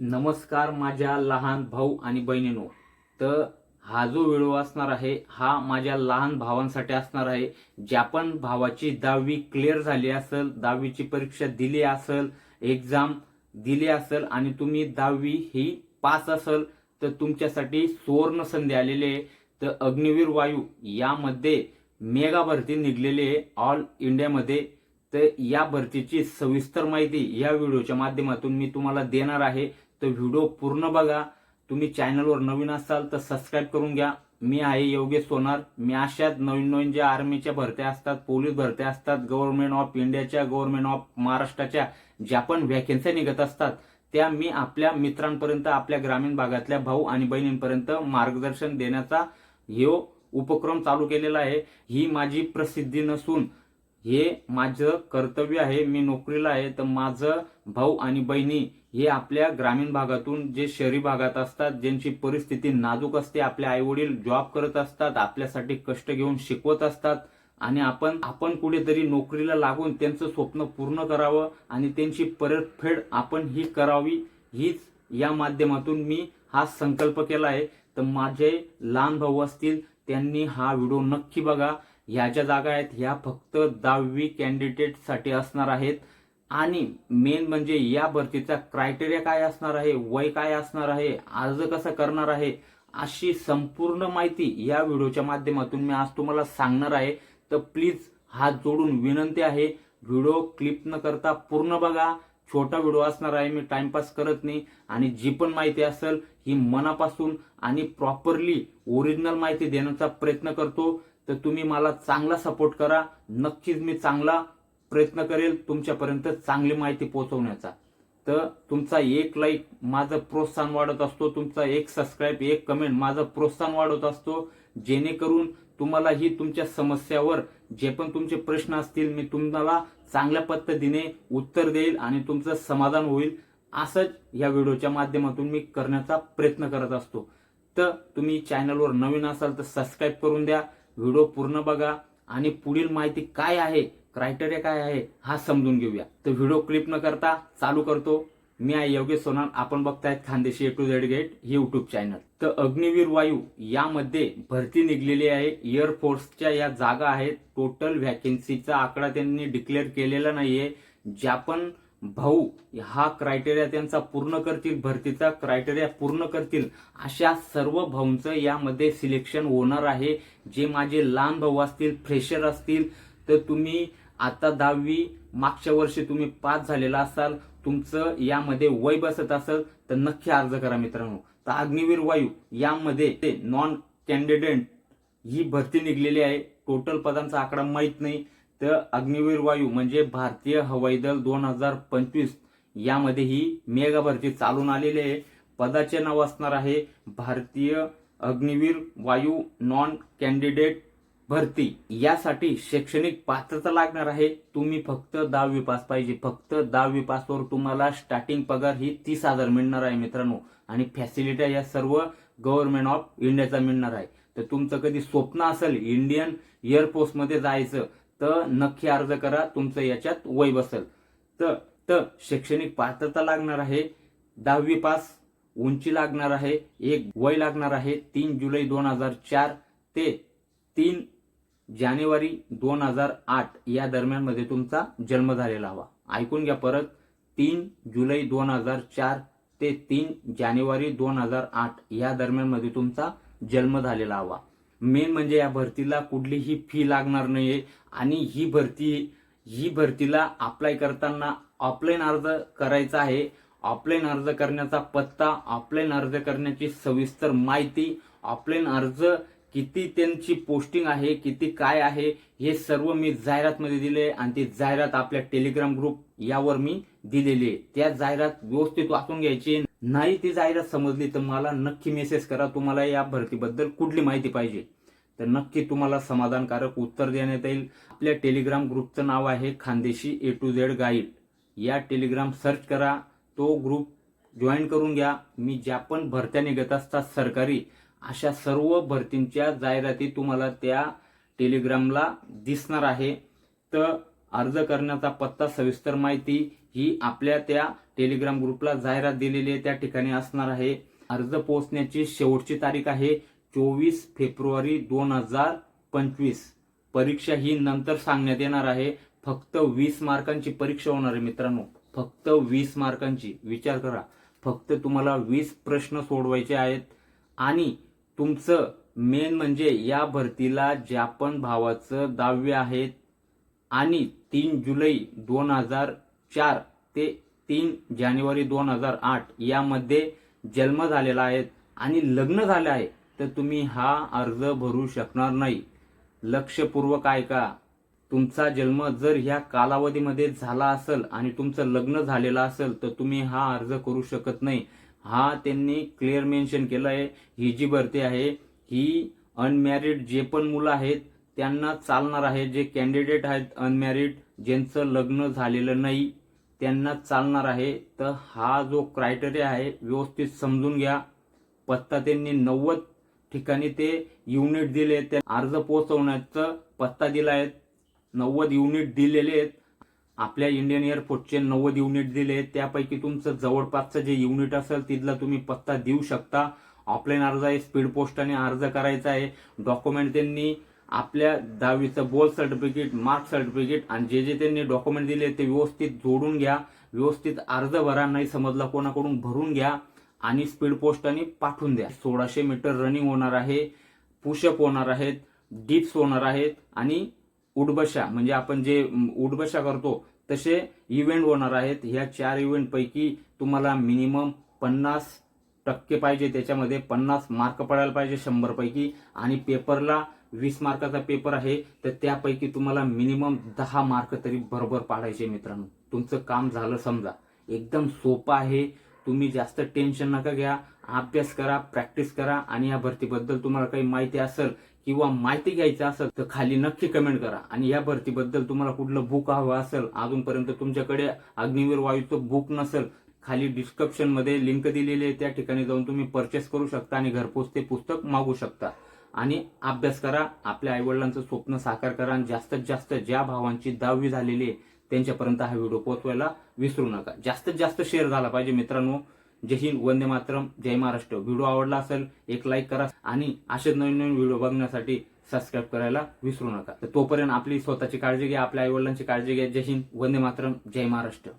नमस्कार माझ्या लहान भाऊ आणि बहिणीनो. तर हा जो व्हिडिओ असणार आहे हा माझ्या लहान भावांसाठी असणार आहे. ज्या पण भावाची दहावी क्लिअर झाली असेल दहावीची परीक्षा दिली असेल एक्झाम दिली असेल आणि तुम्ही दहावी ही पास असेल तर तुमच्यासाठी सुवर्ण संधी आलेली आहे. तर अग्निवीर वायू यामध्ये मेगा भरती निघलेली आहे ऑल इंडियामध्ये तर या भरतीची सविस्तर माहिती या व्हिडिओच्या माध्यमातून मी तुम्हाला देणार आहे. तर व्हिडिओ पूर्ण बघा. तुम्ही चॅनलवर नवीन असाल तर सबस्क्राईब करून घ्या. मी आहे योगेश सोनार. मी अशाच नवीन नवीन ज्या आर्मीच्या भरत्या असतात पोलीस भरत्या असतात गव्हर्नमेंट ऑफ इंडियाच्या गव्हर्नमेंट ऑफ महाराष्ट्राच्या ज्या पण व्हॅकन्सी निघत असतात त्या मी आपल्या मित्रांपर्यंत आपल्या ग्रामीण भागातल्या भाऊ आणि बहिणींपर्यंत मार्गदर्शन देण्याचा हे उपक्रम चालू केलेला आहे. ही माझी प्रसिद्धी नसून हे माझं कर्तव्य आहे मी नोकरीला आहे तर माझं भाऊ आणि बहिणी हे आपल्या ग्रामीण भागातून जे शहरी भागात असतात ज्यांची परिस्थिती नाजूक असते आपले आई वडील जॉब करत असतात आपल्यासाठी कष्ट घेऊन शिकवत असतात आणि आपण आपण कुठेतरी नोकरीला लागून त्यांचं स्वप्न पूर्ण करावं आणि त्यांची परतफेड आपण ही करावी हीच या माध्यमातून मी हा संकल्प केला आहे. तर माझे लहान भाऊ असतील त्यांनी हा व्हिडिओ नक्की बघा. ह्या ज्या जागा आहेत. ह्या फक्त दहावी कॅन्डिडेटसाठी असणार आहेत. आणि मेन म्हणजे या भरतीचा क्रायटेरिया काय असणार आहे? वय काय असणार आहे? अर्ज कसं करणार आहे? अशी संपूर्ण माहिती या व्हिडिओच्या माध्यमातून मी आज तुम्हाला सांगणार आहे. तर प्लीज हात जोडून विनंती आहे. व्हिडिओ क्लिप न करता पूर्ण बघा. छोटा व्हिडिओ असणार आहे. मी टाइमपास करत नाही. आणि जी पण माहिती असेल ही मनापासून आणि प्रॉपरली ओरिजिनल माहिती देण्याचा प्रयत्न करतो. तर तुम्ही मला चांगला सपोर्ट करा. नक्कीच मी चांगला प्रयत्न करेल तुमच्यापर्यंत चांगली माहिती पोहोचवण्याचा. तर तुमचा एक लाईक माझं प्रोत्साहन वाढत असतो. तुमचा एक सबस्क्राईब एक कमेंट माझं प्रोत्साहन वाढत असतो. जेणेकरून तुम्हाला ही तुमच्या समस्यावर जे पण तुमचे प्रश्न असतील मी तुम्हाला चांगल्या पद्धतीने उत्तर देईल आणि तुमचं समाधान होईल. असंच या व्हिडिओच्या माध्यमातून मी करण्याचा प्रयत्न करत असतो. तर तुम्ही चॅनलवर नवीन असाल तर सबस्क्राईब करून द्या. व्हिडिओ पूर्ण बघा आणि पुढील माहिती काय आहे क्रायटेरिया काय आहे हा समजून घेऊया. तर व्हिडिओ क्लिप न करता चालू करतो. मी आहे योगेश सोनार. आपण बघतायत Khandeshi A to Z guide हे युट्यूब चॅनल तर अग्निवीर वायू यामध्ये भरती निघलेली आहे. एअरफोर्सच्या या जागा आहेत. टोटल व्हॅकन्सीचा आकडा त्यांनी डिक्लेअर केलेला नाहीये. ज्या पण भाऊ हा क्रायटेरिया त्यांचा पूर्ण करतील भरतीचा क्रायटेरिया पूर्ण करतील अशा सर्व भाऊंचं यामध्ये सिलेक्शन होणार आहे. जे माझे लहान भाऊ असतील फ्रेशर असतील तर तुम्ही आता दहावी मागच्या वर्षी तुम्ही पास झालेला असाल तुमचं यामध्ये वय बसत असेल तर नक्की अर्ज करा मित्रांनो. तर अग्निवीर वायू यामध्ये ते नॉन कॅन्डिडेट ही भरती निघलेली आहे. टोटल पदांचा आकडा माहीत नाही. तर अग्निवीर वायू म्हणजे भारतीय हवाई दल दोन हजार पंचवीस यामध्ये ही मेगा भरती चालून आलेली आहे. पदाचे नाव असणार आहे भारतीय अग्निवीर वायू नॉन कॅन्डिडेट भरती. यासाठी शैक्षणिक पात्रता लागणार आहे. तुम्ही फक्त दहावी पास पाहिजे. फक्त दहावी पासवर तुम्हाला स्टार्टिंग पगार ही तीस हजार मिळणार आहे मित्रांनो. आणि फॅसिलिटी या सर्व गव्हर्नमेंट ऑफ इंडियाचा मिळणार आहे. तर तुमचं कधी स्वप्न असेल इंडियन एअरफोर्समध्ये जायचं तर नक्की अर्ज करा तुमचं याच्यात वय बसेल. तर तर शैक्षणिक पात्रता लागणार आहे दहावी पास उंची लागणार आहे एक वय लागणार आहे तीन जुलै दोन हजार चार ते तीन जानेवारी दोन हजार आठ या दरम्यानमध्ये तुमचा जन्म झालेला हवा. ऐकून घ्या परत तीन जुलै दोन हजार चार ते तीन जानेवारी दोन हजार आठ या दरम्यानमध्ये तुमचा जन्म झालेला हवा. मेन म्हणजे या भरतीला कुठलीही फी लागणार नाहीये. आणि ही भरती ही भरतीला अप्लाय करताना ऑफलाईन अर्ज करायचा आहे. ऑफलाईन अर्ज करण्याचा पत्ता ऑफलाईन अर्ज करण्याची सविस्तर माहिती ऑफलाईन अर्ज किती त्यांची पोस्टिंग आहे किती काय आहे हे सर्व मी जाहिरातमध्ये दिले आणि ती जाहिरात आपल्या टेलिग्राम ग्रुप यावर मी दिलेली आहे. त्या जाहिरात व्यवस्थित वाचून घ्यायची. नाही ती जाहिरात समजली तर मला नक्की मेसेज करा. तुम्हाला या भरतीबद्दल कुठली माहिती पाहिजे? तर नक्की तुम्हाला समाधानकारक उत्तर देण्यात येईल. आपल्या टेलिग्राम ग्रुपचं नाव आहे Khandeshi A to Z guide या टेलिग्राम सर्च करा. तो ग्रुप जॉईन करून घ्या. मी ज्या पण भरत्या निघत असतात सरकारी अशा सर्व भरतींच्या जाहिराती तुम्हाला त्या टेलिग्रामला दिसणार आहे. तर अर्ज करण्याचा पत्ता सविस्तर माहिती ही आपल्या त्या टेलिग्राम ग्रुपला जाहिरात दिलेली आहे. त्या ठिकाणी असणार आहे. अर्ज पोहोचण्याची शेवटची तारीख आहे. चोवीस फेब्रुवारी दोन हजार पंचवीस. परीक्षा ही नंतर सांगण्यात येणार आहे. फक्त वीस मार्कांची परीक्षा होणार आहे मित्रांनो. फक्त वीस मार्कांची. विचार करा. फक्त तुम्हाला वीस प्रश्न सोडवायचे आहेत. आणि तुमचं मेन म्हणजे या भरतीला जापन भावाचं दाव्य आहेत आणि तीन जुलै दोन हजार चार ते तीन जानेवारी दोन हजार आठ यामध्ये जन्म झालेला आहे. आणि लग्न झालं आहे. तर तुम्ही हा अर्ज भरू शकणार नाही. लक्षपूर्वक ऐका. तुमचा जन्म जर ह्या कालावधीमध्ये झाला असेल आणि तुमचं लग्न झालेलं असेल तर तुम्ही हा अर्ज करू शकत नाही. हा त्यांनी क्लिअर मेन्शन केलं आहे. ही जी भरती आहे ही अनमॅरिड जे पण मुलं आहेत त्यांना चालणार आहे. जे कॅन्डिडेट आहेत अनमॅरिड ज्यांचं लग्न झालेलं नाही त्यांना चालणार आहे. तर हा जो क्रायटेरिया आहे व्यवस्थित समजून घ्या. पत्ता त्यांनी नव्वद ठिकाणी ते युनिट दिले आहेत. त्या अर्ज पोहोचवण्याचा पत्ता दिला आहे. नव्वद युनिट दिलेले आहेत. आपल्या इंडियन एअरफोर्सचे नव्वद युनिट दिले आहेत. त्यापैकी तुमचं जवळपासचं जे युनिट असेल तिथला तुम्ही पत्ता देऊ शकता. ऑफलाईन अर्ज आहे स्पीड पोस्टाने अर्ज करायचा आहे. डॉक्युमेंट त्यांनी आपल्या दहावीचं बोल सर्टिफिकेट मार्क सर्टिफिकेट आणि जे जे त्यांनी डॉक्युमेंट दिले ते व्यवस्थित जोडून घ्या. व्यवस्थित अर्ज भरा नाही समजला कोणाकडून भरून घ्या. आणि स्पीड पोस्टाने पाठवून द्या. सोळाशे मीटर रनिंग होणार आहे पुशअप होणार आहेत डिप्स होणार आहेत आणि उडबशा म्हणजे आपण जे उडबशा करतो तसे इव्हेंट होणार आहेत. ह्या चार इव्हेंटपैकी तुम्हाला मिनिमम पन्नास टक्के पाहिजे. त्याच्यामध्ये पन्नास मार्क पडायला पाहिजे शंभरपैकी आणि पेपरला वीस मार्काचा पेपर आहे तर त्यापैकी तुम्हाला मिनिमम दहा मार्क तरी बरोबर पाडायचे मित्रांनो. तुमचं काम झालं समजा. एकदम सोपं आहे. तुम्ही जास्त टेन्शन नका घ्या. अभ्यास करा प्रॅक्टिस करा आणि या भरतीबद्दल तुम्हाला काही माहिती असेल किंवा माहिती घ्यायची असेल तर खाली नक्की कमेंट करा. आणि या भरतीबद्दल तुम्हाला कुठलं बुक हवं असेल अजूनपर्यंत तुमच्याकडे अग्निवीर वायूचं बुक नसेल खाली डिस्क्रिप्शनमध्ये लिंक दिलेली आहे. त्या ठिकाणी जाऊन तुम्ही परचेस करू शकता आणि घरपोच ते पुस्तक मागू शकता. आणि अभ्यास करा. आपल्या आईवडिलांचं स्वप्न साकार करा आणि जास्तीत जास्त ज्या भावांची दहावी झालेली आहे त्यांच्यापर्यंत हा व्हिडिओ पोहोचवायला विसरू नका. जास्तीत जास्त शेअर झाला पाहिजे मित्रांनो. जय हिंद वंदे मातरम जय महाराष्ट्र. व्हिडिओ आवडला असेल एक लाईक करा आणि असे नवीन नवीन व्हिडिओ बघण्यासाठी सबस्क्राईब करायला विसरू नका. तर तोपर्यंत आपली स्वतःची काळजी घ्या आपल्या आईवडिलांची काळजी घ्या. जय हिंद वंदे मातरम जय महाराष्ट्र.